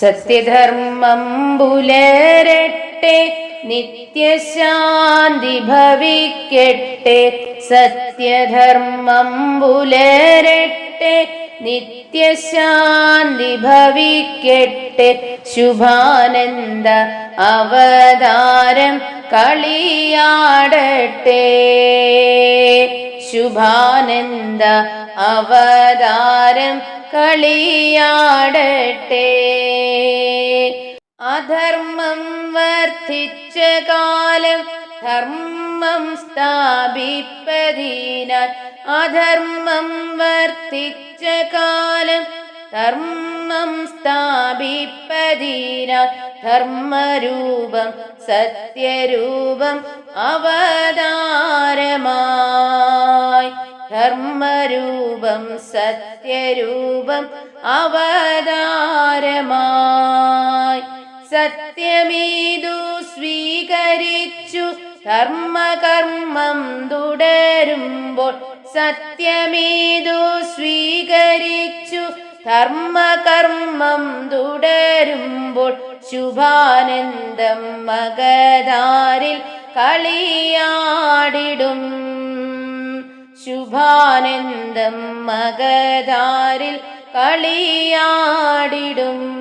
സത്യധർമ്മം പുലരട്ടെ നിത്യശാന്തി ഭവിക്കട്ടെ. സത്യധർമ്മം പുലരട്ടെ നിത്യശാന്തി ഭവിക്കട്ടെ. ശുഭാനന്ദ അവതാരം കളിയാടട്ടെ. ശുഭാനന്ദ അവതാരം കളിയാടട്ടെ. അധർമ്മം വർദ്ധിച്ച കാലം ധർമ്മം സ്ഥാപിപ്പതിനാൽ അധർമ്മം വർദ്ധിച്ച കാലം ധർമ്മം സ്ഥാപിപ്പതിനാൽ ധർമ്മരൂപം സത്യരൂപം അവതാരമായി ധർമ്മരൂപം സത്യരൂപം അവതാരമായി. സത്യമീതു സ്വീകരിച്ചു ധർമ്മകർമ്മം തുടരുമ്പോൾ സത്യമീതു സ്വീകരിച്ചു ധർമ്മകർമ്മം തുടരുമ്പോൾ ശുഭാനന്ദം മകതാരിൽ കളിയാടിടും. ശുഭാനന്ദം മകതാരിൽ കളിയാടിടും.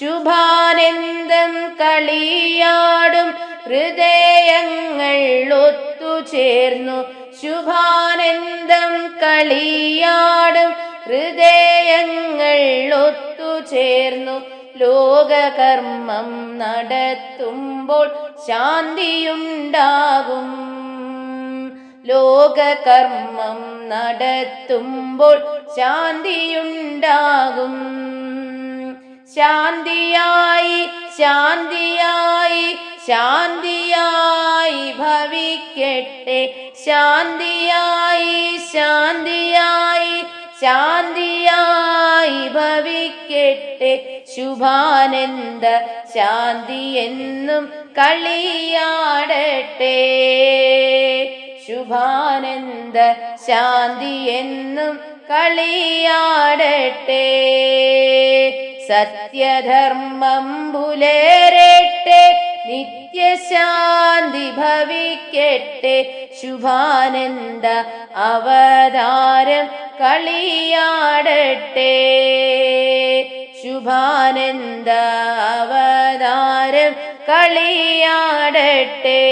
ശുഭാനന്ദം കളിയാടും ഹൃദയങ്ങൾ ഒത്തുചേർന്നു. ശുഭാനന്ദം കളിയാടും ഹൃദയങ്ങൾ ഒത്തുചേർന്നു. ലോകകർമ്മം നടത്തുമ്പോൾ ശാന്തിയുണ്ടാകും. ലോകകർമ്മം നടത്തുമ്പോൾ ശാന്തിയുണ്ടാകും. ശാന്തിയായി ശാന്തിയായി ശാന്തിയായി ഭവിക്കട്ടെ. ശാന്തിയായി ശാന്തിയായി ശാന്തിയായി ഭവിക്കട്ടെ. ശുഭാനന്ദ ശാന്തി എന്നും കളിയാടട്ടെ. ശാന്തി എന്നും കളിയാടട്ടെ. സത്യധർമ്മം പുലേരട്ടെ നിത്യശാന്തി ഭവിക്കട്ടെ. ശുഭാനന്ദ അവതാരം കളിയാടട്ടെ. ശുഭാനന്ദ അവതാരം കളിയാടട്ടെ.